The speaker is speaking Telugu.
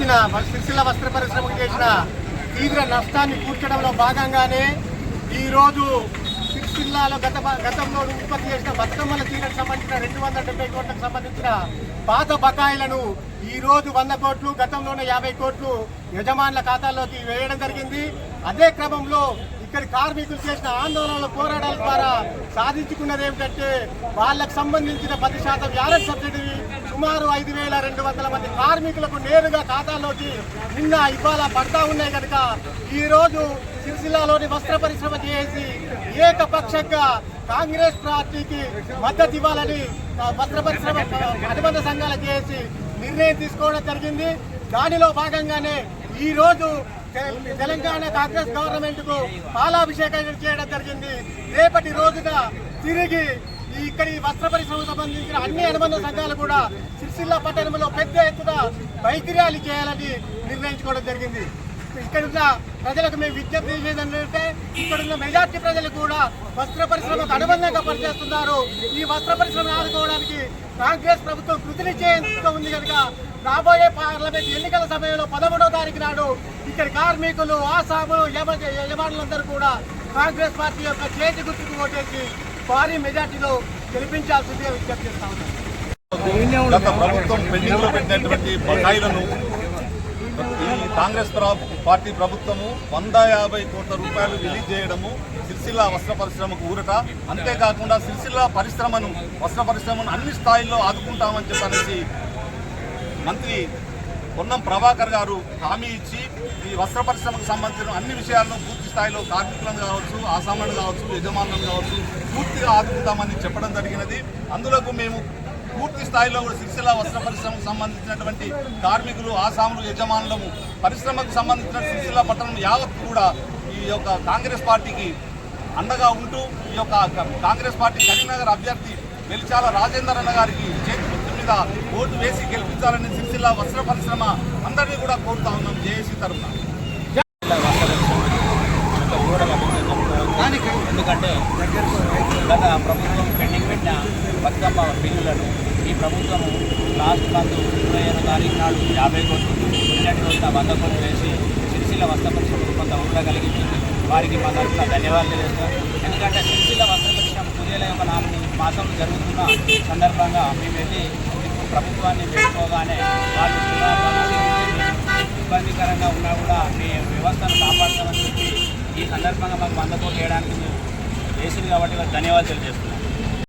చేసిన సిరిసిల్ల వస్త్ర పరిశ్రమకు చేసిన తీవ్ర నష్టాన్ని కూర్చడంలో భాగంగానే ఈరోజు సిరిసిల్లాలో గత గతంలో ఉత్పత్తి చేసిన బతుకమ్మల తీరకు సంబంధించిన రెండు వందల డెబ్బై కోట్లకు సంబంధించిన పాత బకాయిలను ఈరోజు వంద కోట్లు గతంలోనే యాభై కోట్లు యజమానుల ఖాతాల్లోకి వేయడం జరిగింది. అదే క్రమంలో ఇక్కడ కార్మికులు చేసిన ఆందోళనల పోరాటాల ద్వారా సాధించుకున్నది ఏమిటంటే వాళ్ళకు సంబంధించిన పది శాతం యాలెట్ సబ్సిడీ సుమారు ఐదు వేల రెండు వందల మంది కార్మికులకు నేరుగా ఖాతాలోకి నిన్న ఇవాళ పడతా ఉన్నాయి కనుక ఈరోజు సిరిసిల్లాలోని వస్త్ర పరిశ్రమ చేసి ఏకపక్షంగా కాంగ్రెస్ పార్టీకి మద్దతు ఇవ్వాలని వస్త్ర పరిశ్రమ అనుబంధ సంఘాలు చేసి నిర్ణయం తీసుకోవడం జరిగింది. దానిలో భాగంగానే ఈరోజు తెలంగాణ కాంగ్రెస్ గవర్నమెంట్కు పాలాభిషేకం చేయడం జరిగింది. రేపటి రోజున తిరిగి ఈ ఇక్కడి వస్త్ర పరిశ్రమకు సంబంధించిన అన్ని అనుబంధ సంఘాలు కూడా సిరిసిల్ల పట్టణంలో పెద్ద ఎత్తున బైక్ ర్యాలీ చేయాలని నిర్ణయించుకోవడం జరిగింది. ఇక్కడున్న ప్రజలకు మేము విజ్ఞప్తి చేసేదంటే ఇక్కడ ఇక్కడున్న మెజార్టీ ప్రజలు కూడా వస్త్ర పరిశ్రమకు అనుబంధంగా పనిచేస్తున్నారు. ఈ వస్త్ర పరిశ్రమను ఆదుకోవడానికి కాంగ్రెస్ ప్రభుత్వం కృతినిశ్చయంతో ఉంది కనుక రాబోయే పార్లమెంట్ ఎన్నికల సమయంలో పదమూడవ తారీఖు నాడు ఇక్కడ కార్మికులు ఆసాములు యజమానులందరూ కూడా కాంగ్రెస్ పార్టీ యొక్క చేతి గుర్తుకు ఓటేసి భారీ మెజార్టీలో గెలిపించాల్సిందిగా విజ్ఞప్తి చేస్తా ఉన్నాం. గత ప్రభుత్వం పెండింగ్ పెట్టినటువంటి బకాయిలను ఈ కాంగ్రెస్ పార్టీ ప్రభుత్వము వంద యాభై కోట్ల రూపాయలు రిలీజ్ చేయడము సిరిసిల్ల వస్త్ర పరిశ్రమకు ఊరట. అంతేకాకుండా సిరిసిల్ల పరిశ్రమను వస్త్ర పరిశ్రమను అన్ని స్థాయిల్లో ఆదుకుంటామని చెప్పనేసి మంత్రి పొన్నం ప్రభాకర్ గారు హామీ ఇచ్చి ఈ వస్త్ర పరిశ్రమకు సంబంధించిన అన్ని విషయాలను పూర్తి స్థాయిలో కార్మికులను కావచ్చు ఆసాములను కావచ్చు యజమానులను కావచ్చు పూర్తిగా ఆదుకుంటామని చెప్పడం జరిగినది. అందులోకి మేము పూర్తి స్థాయిలో కూడా సిరిసిల్ల వస్త్ర పరిశ్రమకు సంబంధించినటువంటి కార్మికులు ఆసాములు యజమానులము పరిశ్రమకు సంబంధించిన సిరిసిల్ల పట్టణం యావత్ కూడా ఈ యొక్క కాంగ్రెస్ పార్టీకి అండగా ఉంటూ ఈ యొక్క కాంగ్రెస్ పార్టీ కరీంనగర్ అభ్యర్థి వెలిచాల రాజేందర్ అన్న గారికి చేతి మీద ఓటు వేసి గెలిపించాలని సిరిసిల్ల వస్త్ర పరిశ్రమ అందరినీ కూడా కోరుతా ఉన్నాం జేఏసీ తరఫున. ఎందుకంటే గత ప్రభుత్వం పెండింగ్ పెట్టిన బతుకమ్మ బిల్లులను ఈ ప్రభుత్వం లాస్ట్ మంత్ ఇరవై ఐదు తారీఖు నాడు యాభై కోట్లు నిన్నటి రోజున వంద కోట్లు వేసి సిరిసిల్ల వస్త్ర పరిశ్రమకు కొంత ఊరట వారికి మా తరఫున ధన్యవాదాలు తెలుస్తాం ఎందుకంటే సిరిసిల్ల వస్త్ర పరిశ్రమ పుదేల యొక్క నాలుగు మాసంలో జరుగుతున్న సందర్భంగా మేము వెళ్ళి ప్రభుత్వాన్ని వేసుకోగానే వాళ్ళు ఇబ్బందికరంగా ఉన్నా కూడా మీ వ్యవస్థను కాపాడతామని చెప్పి ఈ సందర్భంగా మాకు వంద కోట్లు వేయడానికి మేము వేసింది కాబట్టి ధన్యవాదాలు తెలియజేస్తున్నాం